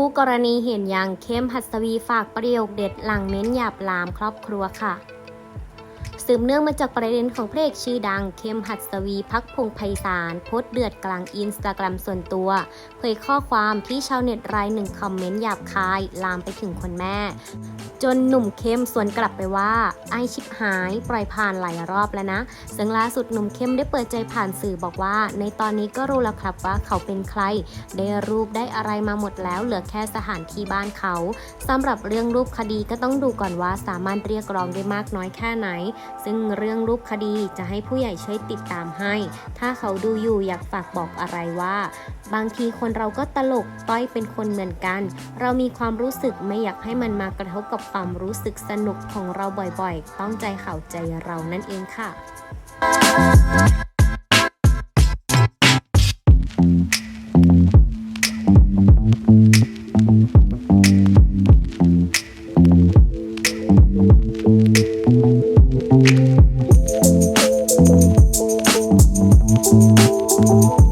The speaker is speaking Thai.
คู่กรณีเห็นอย่างเข้มหัสวีฝากประโยคเด็ดหลังเม้นหยาบลามครอบครัวค่ะ สืบเนื่องมาจากประเด็นของเพลงชื่อดัง เข้มหัดสวีพักพงไพศาลโพสต์เดือดกลางอินสตาแกรมส่วนตัว เผยข้อความที่ชาวเน็ตรายหนึ่งคอมเมนต์หยาบคาย ลามไปถึงคนแม่ จนหนุ่มเข้มสวนกลับไปว่า ไอชิบหายปล่อยผ่านหลายรอบแล้วนะ ซึ่งล่าสุดหนุ่มเข้มได้เปิดใจผ่านสื่อบอกว่า ในตอนนี้ก็รู้แล้วครับว่าเขาเป็นใคร ได้รูปได้อะไรมาหมดแล้วเหลือแค่สถานที่บ้านเขาสำหรับเรื่องรูปคดีก็ต้องดูก่อนว่าสามารถเรียกร้องได้มากน้อยแค่ไหนซึ่งเรื่องรูปคดีจะให้ผู้ใหญ่ช่วยติดตามให้ ถ้าเขาดูอยู่อยากฝากบอกอะไรว่า บางทีคนเราก็ตลกต้อยเป็นคนเหมือนกัน เรามีความรู้สึกไม่อยากให้มันมากระทบกับความรู้สึกสนุกของเราบ่อยๆ ต้องใจเขาใจเรานั่นเองค่ะ Música